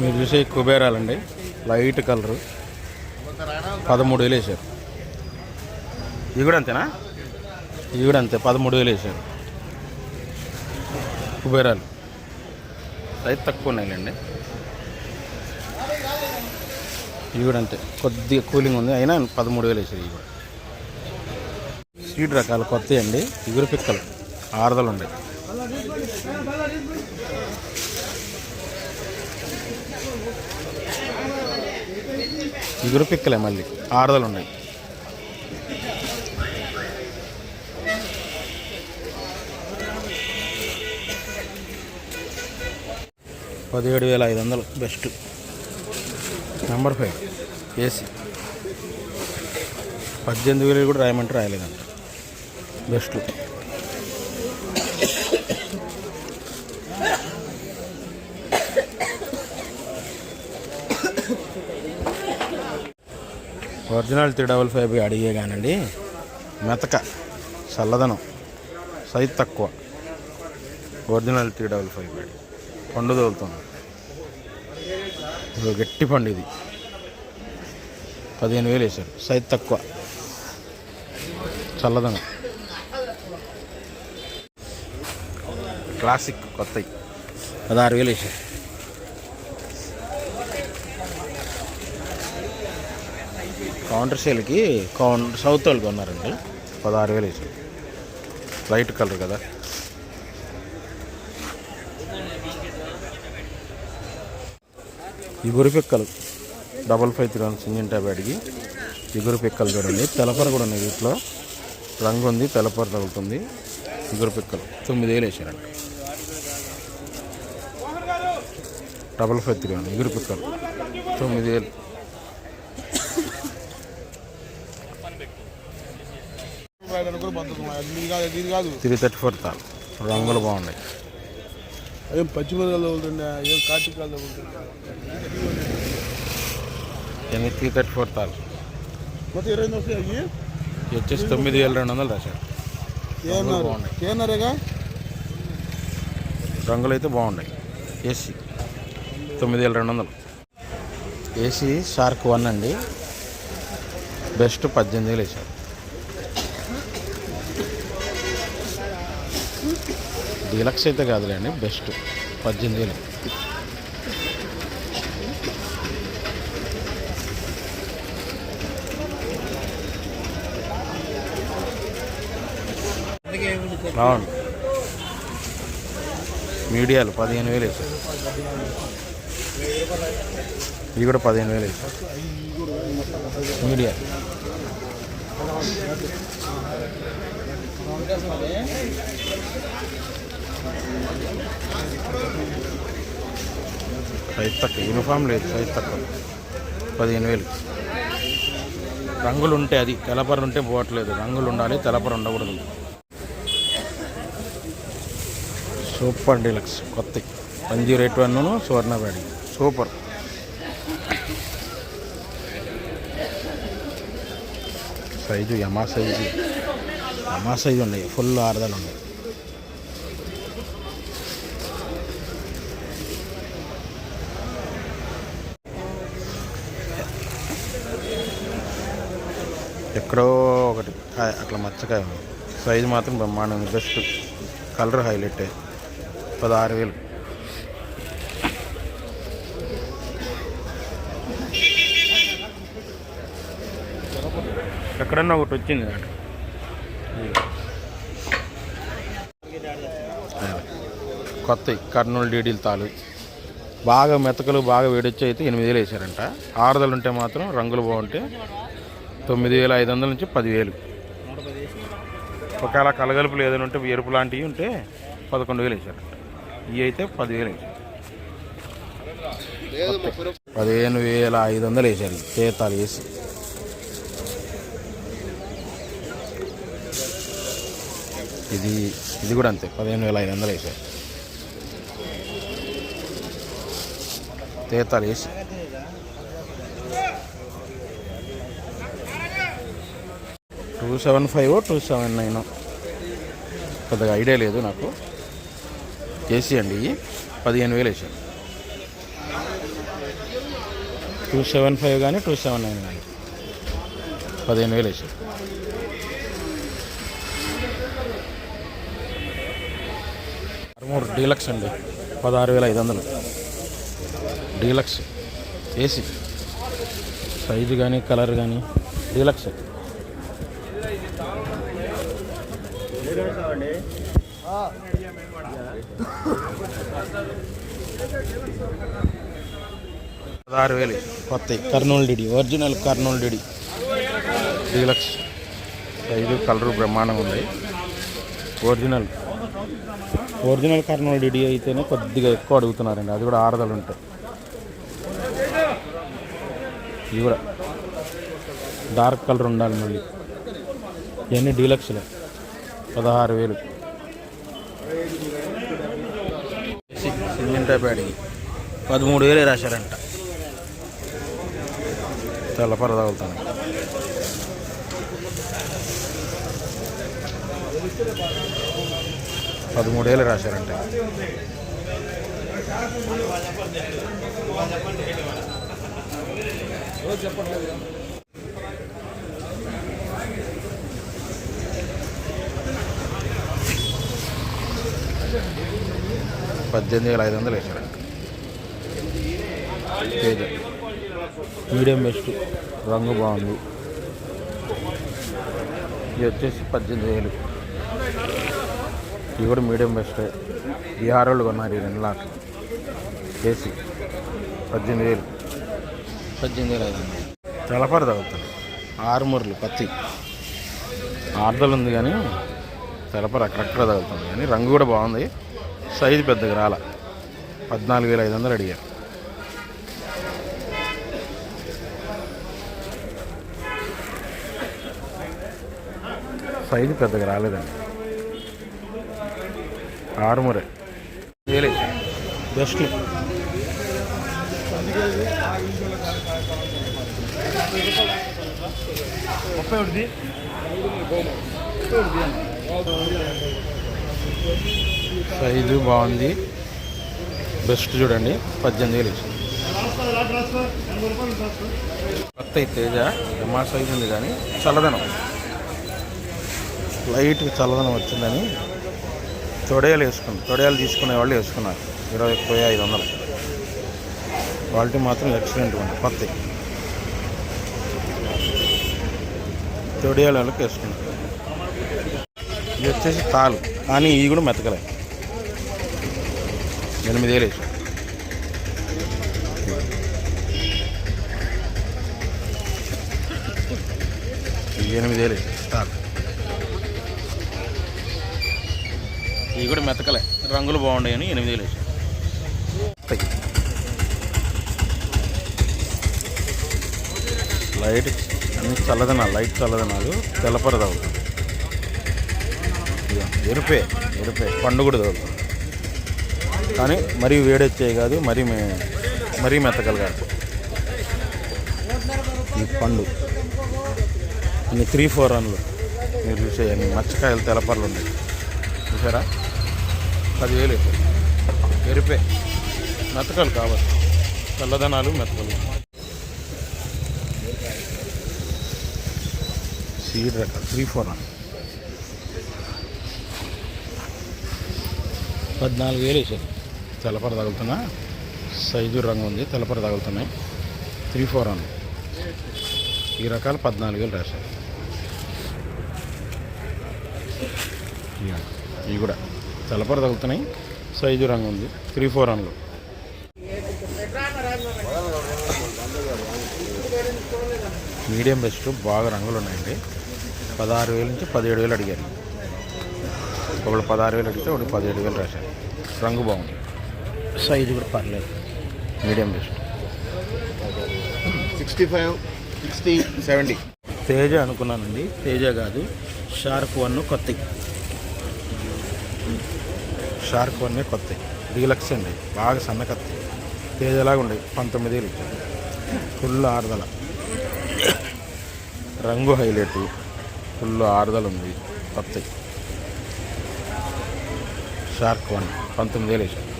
మీరు చూసే కుబేరాలండి. Light colour. పదమూడు వేలు వేసారు ఇవి కూడా అంతేనా? ఇవి కూడా అంతే పదమూడు వేలు వేసారు కుబేరాలు. రైతు తక్కువ ఉన్నాయిలేండి. ఇవి కూడా అంతే కొద్దిగా కూలింగ్ ఉంది. అయినా పదమూడు వేలు వేసారు ఇవి కూడా. సీడ్ రకాలు కొత్తవి అండి ఇగురు పిక్కలు. ఆరుదలు ఉన్నాయి. ఇగురు పిక్కలే మళ్ళీ. ఆడదలు ఉన్నాయి. పదిహేడు వేల ఐదు వందలు బెస్ట్. Number five AC. పద్దెనిమిది వేలు కూడా రాయమంటే రాయలేదంట. Best original three double five అడిగే కానండి. మెతక చల్లదనం సైజ్ తక్కువ. ఒరిజినల్ త్రీ డబల్ ఫైవ్ అడి పండు తోలుతుంది గట్టి పండు ఇది. పదిహేను వేలు వేశారు. సైజ్ తక్కువ. చల్లదనం. క్లాసిక్ కొత్తవి పదహారు వేలు వేశారు. కౌంటర్ సేల్కి కౌన్ సౌత్ వాళ్ళు కొన్నారండి. పదహారు వేలు వేసారు లైట్ కలర్ కదా. ఇగురు పిక్కలు. Double five three one single tab అడిగి ఇగురు పిక్కలు చూడండి. తెలపర కూడా ఉన్నాయి వీటిలో. రంగు ఉంది తెలపర తగులుతుంది. ఇగురు పిక్కలు. తొమ్మిది వేలు వేసారండి డబల్ ఫైవ్ త్రీ వన్ ఇగురు పిక్కలు. తొమ్మిది వేలు కూడా బతుకు ఇది కాదు ఇది కాదు త్రీ థర్టీ ఫోర్ తాల్ రంగులు బాగున్నాయి. ఏం పచ్చిమిరకాయలు ఉంటుండే ఏం కాటికాయలు ఉంటుండే ఎన్ని త్రీ థర్టీ ఫోర్ తాల్ మొత్తం ఇరవై వస్తాయి వచ్చేసి తొమ్మిది వేల రెండు వందలు రాశారు. ఏమన్నారేగా రంగులు అయితే బాగున్నాయి. ఏసీ. తొమ్మిది వేల రెండు వందలు. ఏసీ షార్క్ వన్ అండి. బెస్ట్ పద్దెనిమిది వేలు వేసారు లక్ష అయితే కాదులేండి బెస్ట్. పద్దెనిమిది వేలు. బాగుంది మీడియాలు పదిహేను వేలు వేసారు ఇది కూడా పదిహేను వేలు వేసారు మీడియా సైజ్ తక్కువ. యూనిఫామ్ లేదు సైజ్ తక్కువ. పదిహేను వేలు. రంగులు ఉంటే అది తెలపర ఉంటే పోవట్లేదు. రంగులు ఉండాలి తెలపర ఉండకూడదు. సూపర్ డీలక్స్ కొత్త. వన్ జీరో ఎయిట్ వన్ సువర్ణపేడి సూపర్. సైజు యమా సైజు. యమా సైజు ఉన్నాయి ఫుల్ ఆరుదలు ఉన్నాయి. ఎక్కడో ఒకటి. అట్లా మచ్చకాయ ఉంది. సైజు మాత్రం బ్రహ్మాండం బెస్ట్ కలర్ హైలైట్. పదహారు వేలు. ఎక్కడన్నా ఒకటి వచ్చింది నాకు కొత్త కర్నూలు డీడీలు తాలు. బాగా మెతకలు బాగా వేడొచ్చి అయితే ఎనిమిది వేలు వేసారంట. ఆరుదలు ఉంటే మాత్రం రంగులు బాగుంటే తొమ్మిది వేల ఐదు వందల నుంచి పదివేలు. ఒకవేళ కలగలుపులు ఏదైనా ఉంటే ఎరుపు లాంటివి ఉంటే పదకొండు వేలు వేసారంట ఇవి అయితే పదివేలు వేసారు పదిహేను వేల ఐదు వందలు వేసారు తేతాలు వేసి. ఇది ఇది కూడా అంతే. పదిహేను వేల ఐదు వందలు వేసారు తేతాలు వేసి. Two seven five two seven nine పెద్దగా ఐడియా లేదు నాకు. ఏసీ అండి పదిహేను వేలు వేసారు. టూ సెవెన్ ఫైవ్ కానీ టూ సెవెన్ నైన్ కానీ. పదిహేను వేలు వేసారు. మూడు డీలక్స్ అండి. పదహారు వేల ఐదు వందలు. డీలక్స్. ఏసీ. సైజు కానీ కలర్ కానీ డీలక్స్. పదహారు వేలు. కొత్త Kurnool DD. Original Kurnool DD. Deluxe. Size colour బ్రహ్మాండంగా ఉంది. ఒరిజినల్. ఒరిజినల్ కర్నూలు డిడి అయితేనే కొద్దిగా ఎక్కువ అడుగుతున్నారండి. అది కూడా ఆరుదలు ఉంటాయి. ఇవి కూడా. డార్క్ కలర్ ఉండాలి మళ్ళీ. ఇవన్నీ డీలక్స్లే. పదహారు వేలు. సిమెంట్ ప్యాడ్కి పదమూడు వేలు రాశారంట. తెల్లపర తగులుతాను పదమూడు వేలు రాశారంట. పద్దెనిమిది వేల ఐదు వందలు తేజ మీడియం బెస్ట్. రంగు బాగుంది. ఇది వచ్చేసి పద్దెనిమిది వేలు. ఇది కూడా మీడియం బెస్ట్. బీహార్ వాళ్ళు కొన్నారు ఈ రెండు లాట్లు ఏసీ. పద్దెనిమిది వేలు. పద్దెనిమిది వేలు ఐదు వందలు. తెలపర తగ్గుతుంది ఆరుమూరలు పత్తి. ఆర్దలు ఉంది కానీ తెలపర అక్కడక్కడ తగులుతుంది. కానీ రంగు కూడా బాగుంది. సైజు పెద్దగా రాల. పద్నాలుగు వేల ఐదు వందలు అడిగారు. సైజు పెద్దగా రాలేదండి. ఆరుమూరే. వేలే. బెస్ట్. ముప్పై ఒకటి సైజు బాగుంది. బెస్ట్ చూడండి. పద్దెనిమిది వేలు ఇచ్చింది. కొత్త తేజ మా సైజు ఉంది కానీ చల్లదనం. లైట్ చల్లదనం వచ్చిందని తొడయాలు వేసుకుని తొడయాలు తీసుకునే వాళ్ళు వేసుకున్నారు. ఇరవై ఎక్కువ ఐదు వందలు. క్వాలిటీ మాత్రం ఎక్సలెంట్ ఉంది. కొత్త తొడయాలు వాళ్ళకి వేసుకున్నారు. ఇది వచ్చేసి తాలు కానీ ఇవి కూడా మెతకలే. ఎనిమిది వేలు వేసాం. ఇవి ఎనిమిది వేలు వేసాం. తాలు ఇవి కూడా మెతకలే. రంగులు బాగుండాయని ఎనిమిది వేలు వేసాం. లైట్ అన్ని చల్లదనాలు లైట్ చల్లదనాలు తెల్లపర తగ్గుతుంది ఇదిగో, ఎరుపే ఎరుపే పండు కూడా తగులుతుంది. కానీ మరీ వేడొచ్చేవి కాదు మరీ మే- మరీ మెత్తకలు కాదు ఈ పండు. ఇన్ని త్రీ ఫోర్ రన్లు. మీరు చూసే అన్ని మచ్చకాయలు తెలపర్లు ఉన్నాయి. చూసారా? పదివేలు ఎరిపే. మెత్తకలు కావాలి. చల్లదనాలు మెత్తకలు సీడ్ రకాలు త్రీ ఫోర్ రన్ పద్నాలుగు వేలు వేసారు. తెల్లపర తగులుతున్నా. సైజు రంగు ఉంది తెల్లపర తగులుతున్నాయి. త్రీ ఫోర్ వన్ ఈ రకాలు పద్నాలుగు వేలు రాశారు ఇవి కూడా తెల్లపర తగులుతున్నాయి సైజు రంగు ఉంది త్రీ ఫోర్ అన్లు మీడియం బెస్ట్ బాగా రంగులు ఉన్నాయండి. పదహారు వేల నుంచి పదిహేడు వేలు అడిగారు. ఒకళ్ళు పదహారు వేలు అడిగితే ఒకటి పదిహేడు వేలు రాశారు. రంగు బాగుంది. సైజు కూడా పర్లేదు. Medium best. Sixty five sixty seventy. Teja అనుకున్నానండి. తేజ కాదు షార్క్ వన్ కొత్త. షార్క్ వన్ కొత్త. డీలక్స్ అండి. బాగా సన్న కత్తి. తేజలాగా ఉండే. పంతొమ్మిది ఫుల్ ఆరుదల. రంగు హైలైట్. ఫుల్ ఆరుదల ఉంది. కొత్త. Shark one. పంతొమ్మిది వేలు వేసారు